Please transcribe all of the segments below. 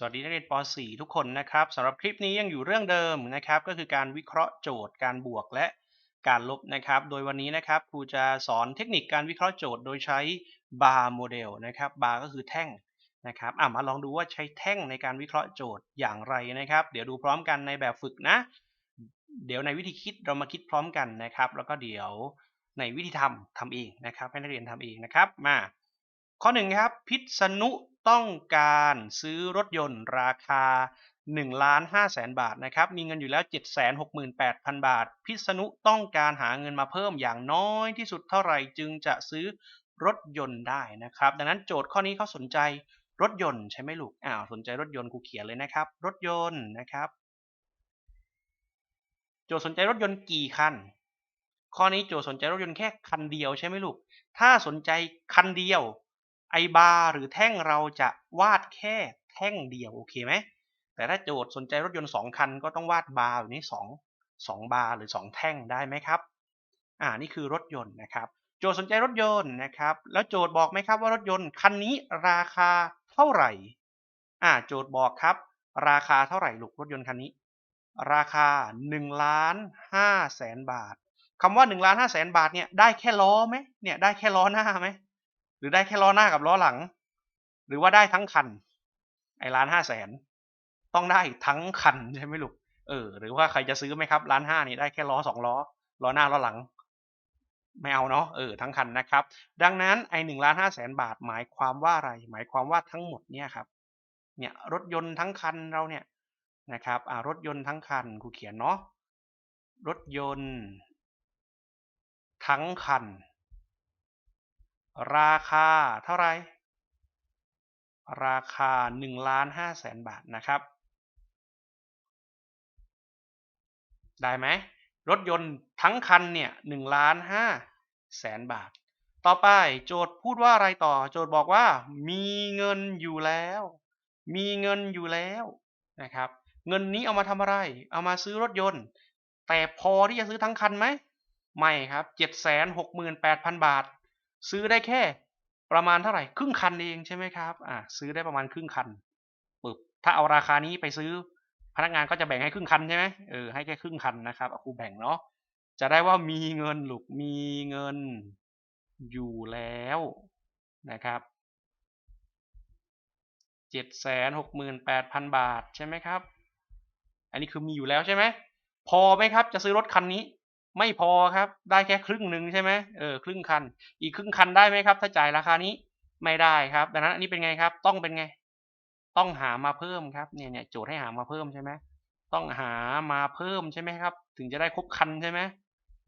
สวัสดีนักเรียนป .4 ทุกคนนะครับสำหรับคลิปนี้ยังอยู่เรื่องเดิมนะครับ ก็คือการวิเคราะห์โจทย์ การบวกและการลบนะครับ โดยวันนี้นะครับครูจะสอนเทคนิคการวิเคราะห์โจทย์ โดยใช้บาร์โมเดลนะครับบาร์ก็คือแท่งนะครับอะมาลองดูว่าใช้แท่งในการวิเคราะห์โจทย์อย่างไรนะครับ เดี๋ยวดูพร้อมกันในแบบฝึกนะ เดี๋ยวในวิธีคิดเรามาคิดพร้อมกันนะครับ แล้วก็เดี๋ยวในวิธีทำทำเองนะครับให้นักเรียนทำเองนะครับมาข้อหนึ่งครับพิษณุ ต้องการซื้อรถยนต์ราคา1ล้าน5แสนบาทนะครับ มีเงินอยู่แล้ว 768,000 บาท พิษณุต้องการหาเงินมาเพิ่มอย่างน้อยที่สุดเท่าไหร่จึงจะซื้อรถยนต์ได้นะครับ ดังนั้นโจทย์ข้อนี้เขาสนใจรถยนต์ใช่ไหมลูก อ้าวสนใจรถยนต์ครูเขียนเลยนะครับ รถยนต์นะครับ โจทย์สนใจรถยนต์กี่คัน ข้อนี้โจทย์สนใจรถยนต์แค่คันเดียวใช่ไหมลูก ถ้าสนใจคันเดียว ไอบาร์หรือแท่งเราจะวาดแค่แท่งเดียวโอเคไหมแต่ถ้าโจทย์สนใจรถยนต์สองคันก็ต้องวาดบาร์แบบนี้สองสองบาร์หรือสองแท่งได้ไหมครับอ่านี่คือรถยนต์นะครับ โจทย์สนใจรถยนต์นะครับ แล้วโจทย์บอกไหมครับว่ารถยนต์คันนี้ราคาเท่าไหร่อ่าโจทย์บอกครับ ราคาเท่าไหร่ลูกรถยนต์คันนี้ ราคา1ล้าน5แสนบาทคำว่า1ล้าน5แสนบาทเนี่ยได้แค่ล้อไหมเนี่ยได้แค่ล้อหน้าไหม หรือได้แค่ล้อหน้ากับล้อหลัง หรือว่าได้ทั้งคัน ไอ้ล้านห้าแสนต้องได้ทั้งคันใช่ไหมลูกเออ หรือว่าใครจะซื้อไหมครับล้านห้านี่ได้แค่ล้อสองล้อล้อหน้าล้อหลังไม่เอาเนาะเออทั้งคันนะครับ ดังนั้นไอ้หนึ่งล้านห้าแสนบาทหมายความว่าอะไร หมายความว่าทั้งหมดเนี่ยครับเนี่ยรถยนต์ทั้งคันเราเนี่ยนะครับอ่ารถยนต์ทั้งคันครูเขียนเนาะรถยนต์ ทั้งคัน ราคาเท่าไรราคา1ล้าน5แสนบาทนะครับ ได้ไหมรถยนต์ทั้งคันเนี่ย1ล้าน5แสนบาท ต่อไปโจทย์พูดว่าอะไรต่อ โจทย์บอกว่า มีเงินอยู่แล้ว มีเงินอยู่แล้วนะครับ เงินนี้เอามาทำอะไร เอามาซื้อรถยนต์ แต่พอที่จะซื้อทั้งคันไหม ไม่ครับ 768,000 บาท ซื้อได้แค่ประมาณเท่าไหร่ครึ่งคันเองใช่ไหมครับอ่าซื้อได้ประมาณครึ่งคันปึ๊บถ้าเอาราคานี้ไปซื้อพนักงานก็จะแบ่งให้ครึ่งคันใช่ไหมเออให้แค่ครึ่งคันนะครับครูแบ่งเนาะจะได้ว่ามีเงินหลุกมีเงินอยู่แล้วนะครับเจ็ดแสนหกหมื่นแปดพันบาทใช่ไหมครับ อันนี้คือมีอยู่แล้วใช่ไหมพอไหมครับ จะซื้อรถคันนี้ ไม่พอครับ ได้แค่ครึ่งหนึ่งใช่ไหมเออครึ่งคัน อีกครึ่งคันได้ไหมครับ ถ้าจ่ายราคานี้ไม่ได้ครับ ดังนั้นอันนี้เป็นไงครับ ต้องเป็นไง ต้องหามาเพิ่มครับ เนี่ยเนี่ยโจทย์ให้หามาเพิ่มใช่ไหมต้องหามาเพิ่มใช่ไหมครับ ถึงจะได้ครบคันใช่ไหม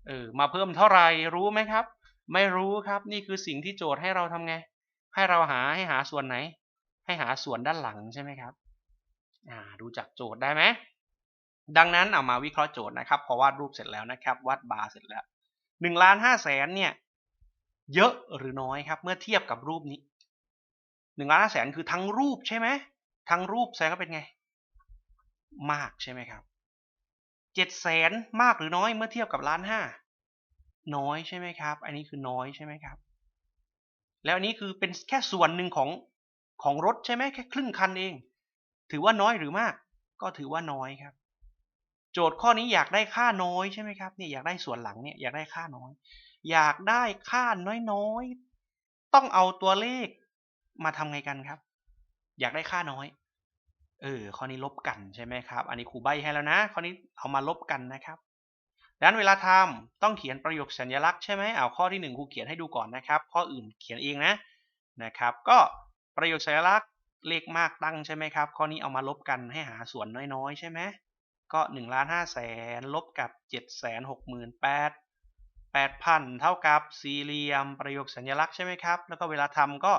เออ มาเพิ่มเท่าไหร่รู้ไหมครับ ไม่รู้ครับ นี่คือสิ่งที่โจทย์ให้เราทำไง ให้เราหาให้หาส่วนไหน ให้หาส่วนด้านหลังใช่ไหมครับ อ่า ดูจากโจทย์ได้ไหม ดังนั้นเอามาวิเคราะห์โจทย์นะครับพอวาดรูปเสร็จแล้วนะครับวาดบาร์เสร็จแล้วหนึ่งล้านห้าแสนเนี่ยเยอะหรือน้อยครับ เมื่อเทียบกับรูปนี้หนึ่งล้านห้าแสนคือทั้งรูปใช่ไหมทั้งรูปแสดงว่าเป็นไง มากใช่ไหมครับเจ็ดแสนมากหรือน้อยเมื่อเทียบกับล้านห้าน้อยใช่ไหมครับ อันนี้คือน้อยใช่ไหมครับ แล้วอันนี้คือเป็นแค่ส่วนหนึ่งของของรถใช่ไหมแค่ครึ่งคันเอง ถือว่าน้อยหรือมาก ก็ถือว่าน้อยครับ โจทย์ข้อนี้อยากได้ค่าน้อยใช่ไหมครับเนี่ยอยากได้ส่วนหลังเนี่ยอยากได้ค่าน้อย อยากได้ค่าน้อยๆ ต้องเอาตัวเลขมาทำไงกันครับ อยากได้ค่าน้อย เออข้อนี้ลบกันใช่ไหมครับ อันนี้ครูใบให้แล้วนะข้อนี้เอามาลบกันนะครับดังนั้นเวลาทำต้องเขียนประโยคสัญลักษณ์ใช่ไหมเอาข้อที่หนึ่งครูเขียนให้ดูก่อนนะครับ ข้ออื่นเขียนเองนะนะครับ ก็ประโยคสัญลักษณ์เลขมากตั้งใช่ไหมครับ ข้อนี้เอามาลบกันให้หาส่วนน้อยๆ ใช่ไหม ก็1ล้าน5แสนลบกับ7แสน6 8 8 0เท่ากับสี่เหลี่ยมประโยคสัญลักษณ์ใช่ไหมครับ แล้วก็เวลาทำก็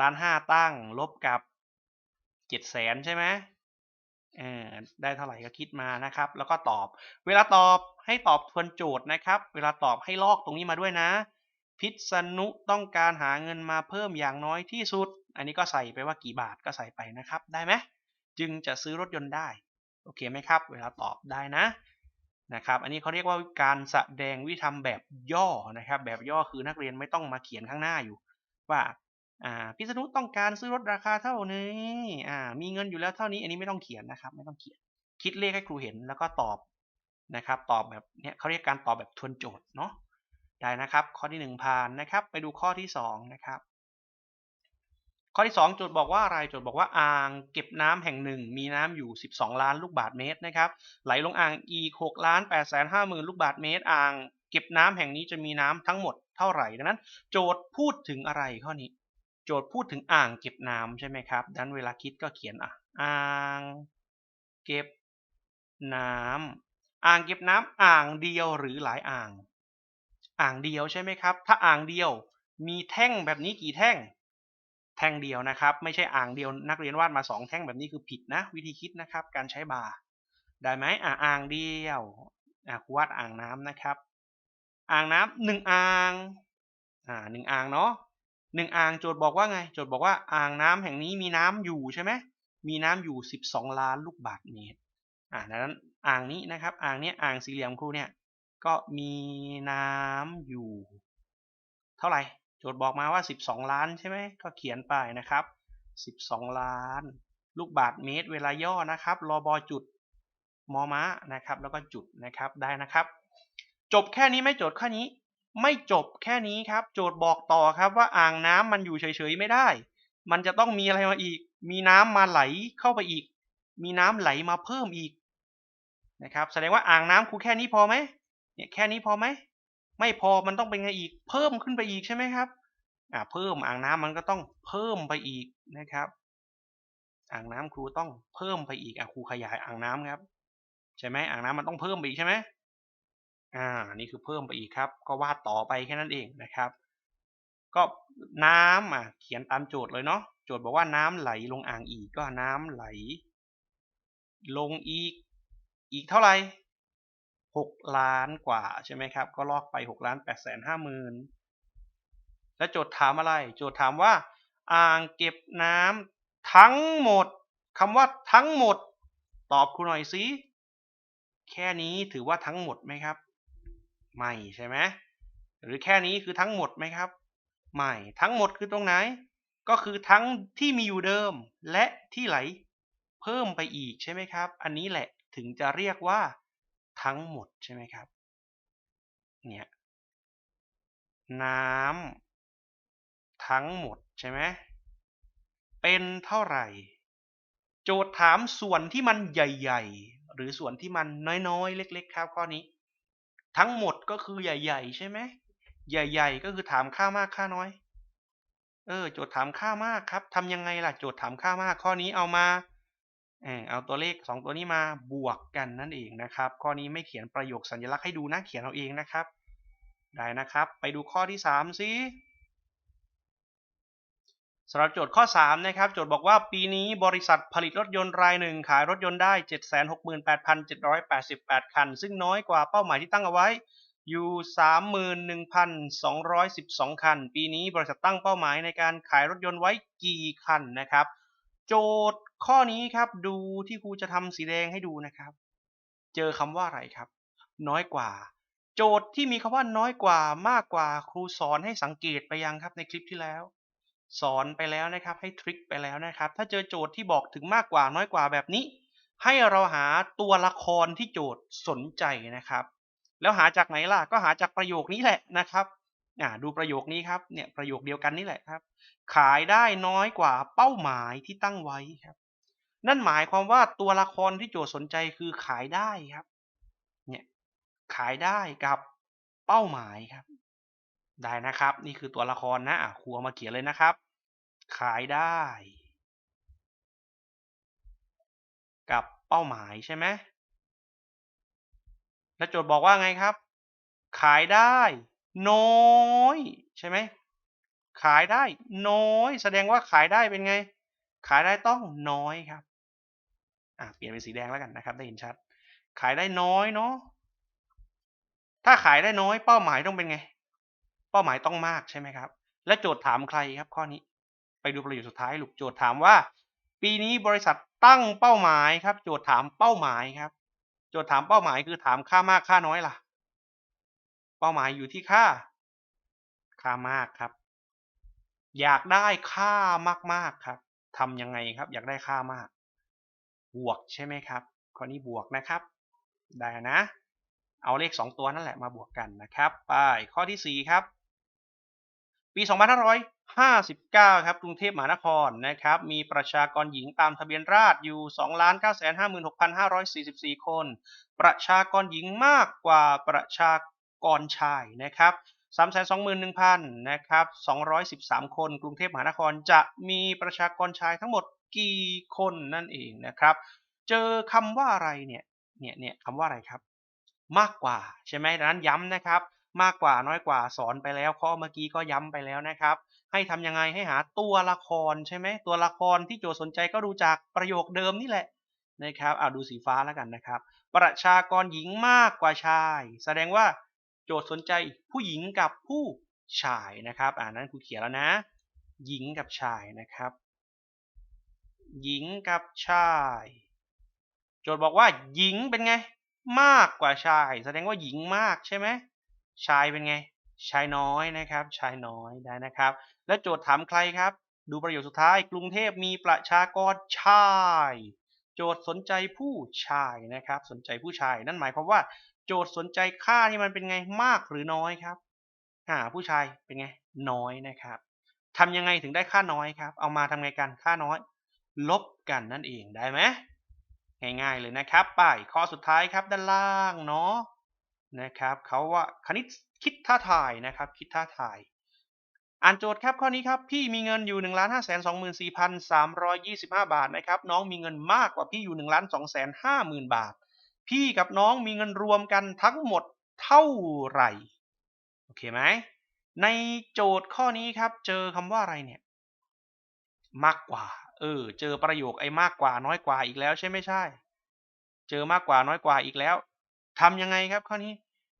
ล้านห้าตั้งลบกับ7แสนใช่ไหมเออได้เท่าไหร่ก็คิดมานะครับ แล้วก็ตอบ เวลาตอบให้ตอบทวนโจทย์นะครับ เวลาตอบให้ลอกตรงนี้มาด้วยนะ พิษณุต้องการหาเงินมาเพิ่มอย่างน้อยที่สุด อันนี้ก็ใส่ไปว่ากี่บาทก็ใส่ไปนะครับ ได้ไหมจึงจะซื้อรถยนต์ได้ โอเคไหมครับ เวลาตอบได้นะนะครับอันนี้เขาเรียกว่าการแสดงวิธีทำแบบย่อนะครับแบบย่อคือนักเรียนไม่ต้องมาเขียนข้างหน้าอยู่ว่าอ่าพิษณุต้องการซื้อรถราคาเท่านี้มีเงินอยู่แล้วเท่านี้ อันนี้ไม่ต้องเขียนนะครับ ไม่ต้องเขียน คิดเลขให้ครูเห็นแล้วก็ตอบนะครับ ตอบแบบเนี้ยเขาเรียกการตอบแบบทวนโจทย์เนาะได้นะครับ ข้อที่หนึ่งผ่านนะครับ ไปดูข้อที่สองนะครับ ข้อที่2โจทย์บอกว่าอะไรโจทย์บอกว่าอ่างเก็บน้ำแห่งหนึ่ง มีน้ำอยู่ 12 ล้านลูกบาศก์เมตรนะครับไหลลงอ่างอีก6ล้าน8แสน5หมื่นลูกบาศก์เมตร อ่างเก็บน้ำแห่งนี้จะมีน้ำทั้งหมดเท่าไหร่ดังนั้น โจทย์พูดถึงอะไรข้อนี้ โจทย์พูดถึงอ่างเก็บน้ำใช่ไหมครับดังนั้นเวลาคิดก็เขียนอะอ่างเก็บน้ำอ่างเก็บน้ำอ่างเดียวหรือหลายอ่าง อ่างเดียวใช่ไหมครับ ถ้าอ่างเดียวมีแท่งแบบนี้กี่แท่ง แท่งเดียวนะครับ ไม่ใช่อ่างเดียวนักเรียนวาดมาสองแท่งแบบนี้คือผิดนะวิธีคิดนะครับ การใช้บาร์ได้ไหมอ่าอ่างเดียวอ่าวาดอ่างน้ำนะครับ อ่างน้ำหนึ่งอ่างอ่าหนึ่งอ่างเนาะหนึ่งอ่างโจทย์บอกว่าไง โจทย์บอกว่าอ่างน้ำแห่งนี้มีน้ำอยู่ใช่ไหมมีน้ำอยู่สิบสองล้านลูกบาศก์เมตรอ่าดังนั้นอ่างนี้นะครับ อ่างเนี้ยอ่างสี่เหลี่ยมครูเนี่ยก็มีน้ำอยู่ เท่าไหร่ โจทย์บอกมาว่า 12 ล้านใช่ไหมก็เขียนไปนะครับ 12 ล้าน ลูกบาศก์เมตรเวลาย่อนะครับรอบอจุดมอม้านะครับ แล้วก็จุดนะครับได้นะครับ จบแค่นี้ไม่โจทย์แค่นี้ ไม่จบแค่นี้ครับ โจทย์บอกต่อครับว่าอ่างน้ำมันอยู่เฉยๆไม่ได้ มันจะต้องมีอะไรมาอีก มีน้ำมาไหลเข้าไปอีก มีน้ำไหลมาเพิ่มอีกนะครับ แสดงว่าอ่างน้ำครูแค่นี้พอไหมเนี่ยแค่นี้พอไหม ไม่พอมันต้องเป็นไงอีก เพิ่มขึ้นไปอีกใช่ไหมครับอ่าเพิ่มอ่างน้ำมันก็ต้องเพิ่มไปอีกนะครับ อ่างน้ำครูต้องเพิ่มไปอีกอะครูขยายอ่างน้ำครับ ใช่ไหมอ่างน้ำมันต้องเพิ่มไปอีกใช่ไหมอ่านี่คือเพิ่มไปอีกครับ ก็วาดต่อไปแค่นั้นเองนะครับ ก็น้ำอะเขียนตามโจทย์เลยเนาะโจทย์บอกว่าน้ำไหลลงอ่างอีกก็น้ำไหล ลงอีก อีกเท่าไหร่ หกล้านกว่าใช่ไหมครับ ก็ลอกไปหกล้านแปดแสนห้าหมื่นแล้วโจทย์ถามอะไร โจทย์ถามว่า อ่างเก็บน้ำทั้งหมดคำว่าทั้งหมด ตอบครูหน่อยสิแค่นี้ถือว่าทั้งหมดไหมครับ ไม่ใช่ไหมหรือแค่นี้คือทั้งหมดไหมครับ ไม่ทั้งหมดคือตรงไหน ก็คือทั้งที่มีอยู่เดิม และที่ไหล เพิ่มไปอีกใช่ไหมครับ อันนี้แหละถึงจะเรียกว่า ทั้งหมดใช่ไหมครับ เนี่ย น้ำทั้งหมดใช่ไหมเป็นเท่าไหร่ โจทย์ถามส่วนที่มันใหญ่ ๆ หรือส่วนที่มันน้อยๆ เล็ก ๆ ครับข้อนี้ ทั้งหมดก็คือใหญ่ ๆ ใช่ไหมใหญ่ ๆ ก็คือถามค่ามากค่าน้อย เออ โจทย์ถามค่ามากครับทำยังไงล่ะ โจทย์ถามค่ามากข้อนี้เอามา เอาตัวเลข 2 ตัวนี้มาบวกกันนั่นเองนะครับ ข้อนี้ไม่เขียนประโยคสัญลักษณ์ให้ดูนะเขียนเอาเองนะครับ ได้นะครับ ไปดูข้อที่3ซิสำหรับโจทย์ข้อ3นะครับโจทย์บอกว่าปีนี้บริษัทผลิตรถยนต์รายหนึ่งขายรถยนต์ได้ 768,788 คัน ซึ่งน้อยกว่าเป้าหมายที่ตั้งเอาไว้อยู่ 31,212 คัน ปีนี้บริษัทตั้งเป้าหมายในการขายรถยนต์ไว้กี่คันนะครับ โจทย์ ข้อนี้ครับดูที่ครูจะทำสีแดงให้ดูนะครับ เจอคำว่าอะไรครับ น้อยกว่า โจทย์ที่มีคำว่าน้อยกว่ามากกว่าครูสอนให้สังเกตไปยังครับในคลิปที่แล้ว สอนไปแล้วนะครับ ให้ทริคไปแล้วนะครับ ถ้าเจอโจทย์ที่บอกถึงมากกว่าน้อยกว่าแบบนี้ ให้เราหาตัวละครที่โจทย์สนใจนะครับ แล้วหาจากไหนล่ะก็หาจากประโยคนี้แหละนะครับอ่าดูประโยคนี้ครับเนี่ยประโยคเดียวกันนี่แหละครับ ขายได้น้อยกว่าเป้าหมายที่ตั้งไว้ครับ นั่นหมายความว่าตัวละครที่โจทย์สนใจคือขายได้ครับ เนี่ยขายได้กับเป้าหมายครับ ได้นะครับ นี่คือตัวละครนะอะครูเอามาเขียนเลยนะครับ ขายได้ กับเป้าหมายใช่ไหมแล้วโจทย์บอกว่าไงครับ ขายได้ น้อยใช่ไหมขายได้น้อย แสดงว่าขายได้เป็นไง ขายได้ต้องน้อยครับ อะเปลี่ยนเป็นสีแดงแล้วกันนะครับ ได้เห็นชัด ขายได้น้อยเนาะถ้าขายได้น้อยเป้าหมายต้องเป็นไง เป้าหมายต้องมากใช่ไหมครับ และโจทย์ถามใครครับข้อนี้ ไปดูประโยคสุดท้ายลูกโจทย์ถามว่า ปีนี้บริษัทตั้งเป้าหมายครับ โจทย์ถามเป้าหมายครับ โจทย์ถามเป้าหมายคือถามค่ามากค่าน้อยล่ะ เป้าหมายอยู่ที่ค่า ค่ามากครับ อยากได้ค่ามากๆครับทำยังไงครับ อยากได้ค่ามาก บวกใช่ไหมครับข้อนี้บวกนะครับ ได้นะ เอาเลข 2 ตัวนั่นแหละมาบวกกันนะครับ ไปข้อที่ 4 ครับ ปี 2559 ครับ กรุงเทพมหานครนะครับ มีประชากรหญิงตามทะเบียนราษฎรอยู่ 2,956,544 คน ประชากรหญิงมากกว่าประชากรชายนะครับ321,000นะครับ213 คน กรุงเทพมหานครจะมีประชากรชายทั้งหมด กี่คนนั่นเองนะครับ เจอคำว่าอะไรเนี่ย เนี่ยเนี่ยคำว่าอะไรครับ มากกว่าใช่ไหมดังนั้นย้ำนะครับ มากกว่าน้อยกว่าสอนไปแล้วข้อเมื่อกี้ก็ย้ำไปแล้วนะครับ ให้ทำยังไงให้หาตัวละครใช่ไหมตัวละครที่โจทย์สนใจก็ดูจากประโยคเดิมนี่แหละนะครับเอาดูสีฟ้าแล้วกันนะครับ ประชากรหญิงมากกว่าชาย แสดงว่าโจทย์สนใจผู้หญิงกับผู้ชายนะครับ อ่านั้นครูเขียนแล้วนะ หญิงกับชายนะครับ หญิงกับชาย โจทย์บอกว่าหญิงเป็นไง มากกว่าชาย แสดงว่าหญิงมากใช่ไหมชายเป็นไง ชายน้อยนะครับ ชายน้อยได้นะครับ แล้วโจทย์ถามใครครับ ดูประโยคสุดท้าย กรุงเทพมีประชากรชาย โจทย์สนใจผู้ชายนะครับ สนใจผู้ชาย นั่นหมายความว่า โจทย์สนใจค่าที่มันเป็นไงมากหรือน้อยครับอ่าผู้ชายเป็นไงน้อยนะครับทำยังไงถึงได้ค่าน้อยครับ เอามาทำไงกันค่าน้อย ลบกันนั่นเองได้ไหมง่ายๆเลยนะครับป้ายข้อสุดท้ายครับด้านล่างเนาะนะครับเขาว่าคณิตคิดท่าทายนะครับคิดท่าทาย อ่านโจทย์ครับข้อนี้ครับพี่มีเงินอยู่1 5 2 4 3 2 5 บาทนะครับน้องมีเงินมากกว่าพี่อยู่ 1 2 5 0 0 0 0 บาท พี่กับน้องมีเงินรวมกันทั้งหมดเท่าไหร่โอเคไหมในโจทย์ข้อนี้ครับเจอคำว่าอะไรเนี่ยมากกว่า เออ เจอประโยคไอ้มากกว่าน้อยกว่าอีกแล้วใช่ไม่ใช่ เจอมากกว่าน้อยกว่าอีกแล้วทำยังไงครับข้อนี้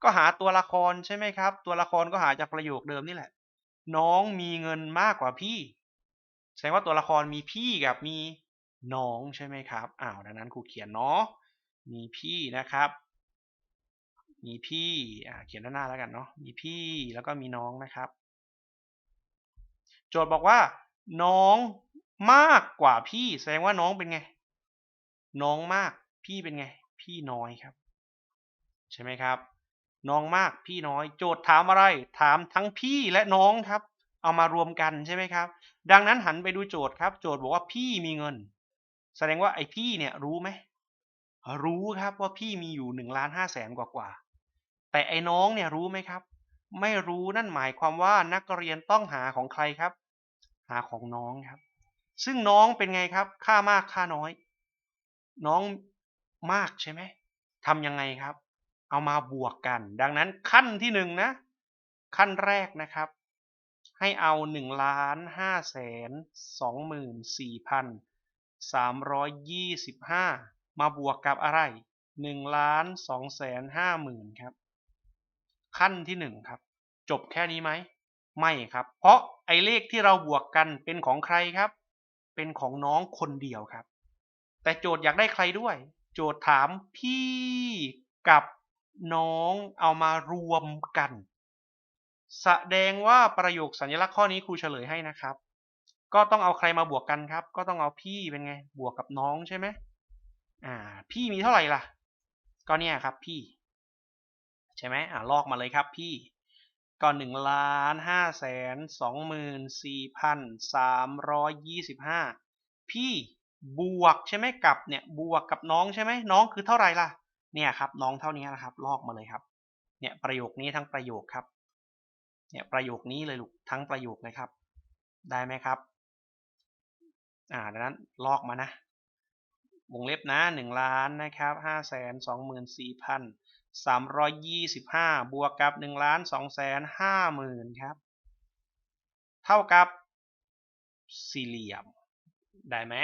ก็หาตัวละครใช่ไหมครับ ตัวละครก็หาจากประโยคเดิมนี่แหละ น้องมีเงินมากกว่าพี่ แสดงว่าตัวละครมีพี่กับมีน้องใช่ไหมครับ อ้าว ดังนั้นครูเขียนเนาะ มีพี่นะครับ มีพี่ อ่า เขียนด้านหน้าแล้วกันเนาะ มีพี่แล้วก็มีน้องนะครับ โจทย์บอกว่า น้อง มากกว่าพี่แสดงว่าน้องเป็นไง น้องมาก พี่เป็นไง พี่น้อยครับ ใช่ไหมครับ น้องมากพี่น้อย โจทย์ถามอะไร ถามทั้งพี่และน้องครับ เอามารวมกันใช่ไหมครับ ดังนั้นหันไปดูโจทย์ครับ โจทย์บอกว่าพี่มีเงิน แสดงว่าไอ้พี่เนี่ยรู้ไหมรู้ครับว่าพี่มีอยู่หนึ่งล้านห้าแสนกว่ากว่า แต่ไอ้น้องเนี่ยรู้ไหมครับ ไม่รู้นั่นหมายความว่านักเรียนต้องหาของใครครับ หาของน้องครับ ซึ่งน้องเป็นไงครับ ค่ามากค่าน้อย น้องมากใช่ไหมทำยังไงครับ เอามาบวกกัน ดังนั้นขั้นที่หนึ่งนะ ขั้นแรกนะครับ ให้เอาหนึ่งล้านห้าแสนสองหมื่นสี่พันสามร้อยยี่สิบห้ามาบวกกับอะไรหนึ่งล้านสองแสนห้าหมื่นครับ ขั้นที่หนึ่งครับ จบแค่นี้ไหม ไม่ครับ เพราะไอ้เลขที่เราบวกกันเป็นของใครครับ เป็นของน้องคนเดียวครับ แต่โจทย์อยากได้ใครด้วย โจทย์ถามพี่กับน้องเอามารวมกัน แสดงว่าประโยคสัญลักษณ์ข้อนี้ครูเฉลยให้นะครับ ก็ต้องเอาใครมาบวกกันครับ ก็ต้องเอาพี่เป็นไง บวกกับน้องใช่ไหมอ่า พี่มีเท่าไหร่ล่ะ ก็เนี่ยครับพี่ ใช่ไหมอ่าลอกมาเลยครับพี่ ก็หนึ่งล้านห้าแสนสองหมื่นสี่พันสามร้อยยี่สิบห้าพี่บวกใช่ไหมกับเนี่ยบวกกับน้องใช่ไหมน้องคือเท่าไหร่ล่ะเนี่ยครับน้องเท่านี้นะครับ ลอกมาเลยครับ เนี่ยประโยคนี้ทั้งประโยคครับ เนี่ยประโยคนี้เลยลูกทั้งประโยคเลยครับ ได้ไหมครับ อ่าดังนั้นลอกมานะวงเล็บนะหนึ่งล้านนะครับห้าแสนสองหมื่นสี่พัน สามร้อยยี่สิบห้าบวกกับหนึ่งล้านสองแสนห้าหมื่นครับ เท่ากับสี่เหลี่ยม ได้ไหม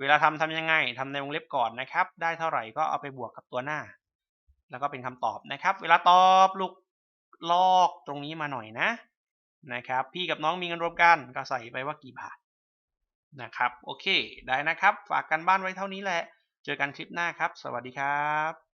เวลาทำทำยังไงทำในวงเล็บก่อนนะครับ ได้เท่าไหร่ก็เอาไปบวกกับตัวหน้า แล้วก็เป็นคำตอบนะครับ เวลาตอบลูกลอกตรงนี้มาหน่อยนะนะครับ พี่กับน้องมีเงินรวมกันก็ใส่ไปว่ากี่บาทนะครับ โอเค ได้นะครับ ฝากกันบ้านไว้เท่านี้แหละ เจอกันคลิปหน้าครับ สวัสดีครับ